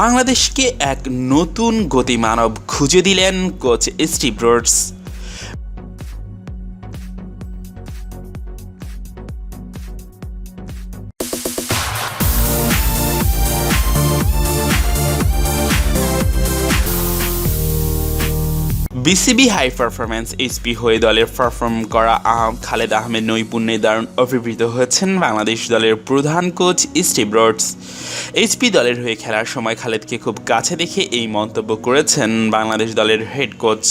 বাংলাদেশকে এক নতুন গতিমানব খুঁজে দিলেন coach Steve Rhodes. BCB high performance HP হয়ে দলের পারফর্ম করা আহম খালেদ আহমেদ নৈপুণ্যে দারুণ অভিভূত হয়েছেন বাংলাদেশ দলের প্রধান কোচ স্টিভ রোডস। এইচপি দলের হয়ে খেলার সময় খালেদকে খুব কাছে দেখে এই মন্তব্য করেছেন বাংলাদেশ দলের হেড কোচ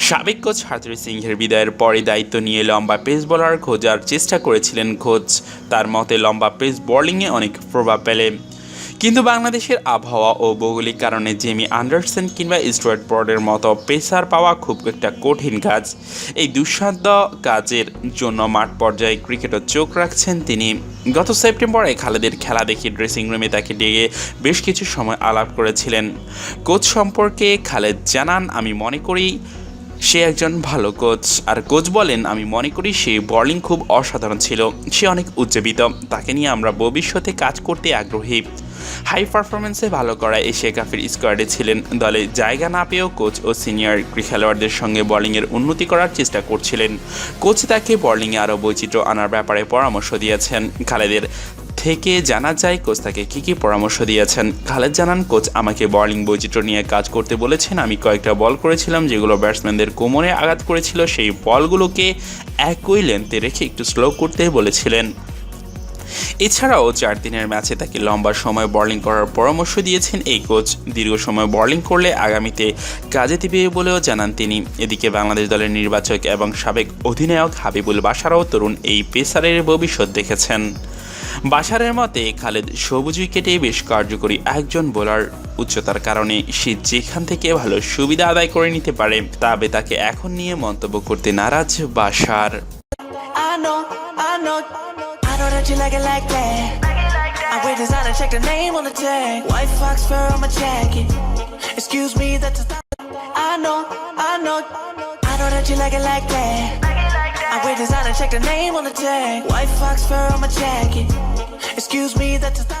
সাবেক কোচ হাতুরি সিংহের বিদায়ের পরে দায়িত্ব নিয়ে লম্বা পেস বোলার খোঁজার চেষ্টা করেছিলেন কোচ তার মতে, লম্বা পেস বোলিংয়ে অনেক প্রভাব পেলে কিন্তু বাংলাদেশের আবহাওয়া ও ভৌগোলিক কারণে জেমি আন্ডারসন কিংবা স্টুয়ার্ট ব্রডের মতো পেসার পাওয়া খুব একটা কঠিন কাজ। এই দুঃসাধ্য কাজের জন্য মাঠ পর্যায়ে ক্রিকেটও চোখ রাখছেন তিনি। গত সেপ্টেম্বরে খালেদের খেলা দেখে ড্রেসিং রুমে তাকে ডেকে বেশ কিছু সময় আলাপ করেছিলেন। কোচ সম্পর্কে খালেদ জানান, আমি মনে করি সে একজন ভালো কোচ আর কোচ বলেন, আমি মনে করি সে বোলিং খুব অসাধারণ ছিল। সে অনেক উজ্জীবিত। তাকে নিয়ে আমরা ভবিষ্যতে কাজ করতে আগ্রহী। হাই পারফরমেন্সে ভালো করা এশিয়া কাপের স্কোয়াডে ছিলেন। দলে জায়গা না পেয়েও কোচ ও সিনিয়র খেলোয়াড়দের সঙ্গে বোলিংয়ের উন্নতি করার চেষ্টা করছিলেন। কোচ তাকে বোলিংয়ে আরও বৈচিত্র্য আনার ব্যাপারে পরামর্শ দিয়েছেন। খালেদের থেকে জানা যায় কোচ তাকে কী কী পরামর্শ দিয়েছেন। খালেদ জানান, কোচ আমাকে বোলিং বৈচিত্র্য নিয়ে কাজ করতে বলেছেন। আমি কয়েকটা বল করেছিলাম যেগুলো ব্যাটসম্যানদের কোমরে আঘাত করেছিল। সেই বলগুলোকে একই লেন্থে রেখে একটু স্লো করতে বলেছিলেন। এছাড়াও চার দিনের ম্যাচে তাকে লম্বা সময় বোলিং করার পরামর্শ দিয়েছেন এই কোচ। দীর্ঘ সময় বোলিং করলে আগামীতে কাজে দিবে বলেও জানান তিনি। এদিকে বাংলাদেশ দলের নির্বাচক এবং সাবেক অধিনায়ক হাবিবুল বাসারাও তরুণ এই পেসারের ভবিষ্যৎ দেখেছেন। বাসারের মতে খালেদ সবুজ উইকেটে বেশ কার্যকরী একজন বোলার। উচ্চতার কারণে সে যেখান থেকে ভালো সুবিধা আদায় করে নিতে পারে তবে তাকে এখন নিয়ে মন্তব্য করতে নারাজ বাসার I know, I know, I know that you like it like that. I wear designer, check the name on the tag. White fox fur on my jacket. Excuse me, that's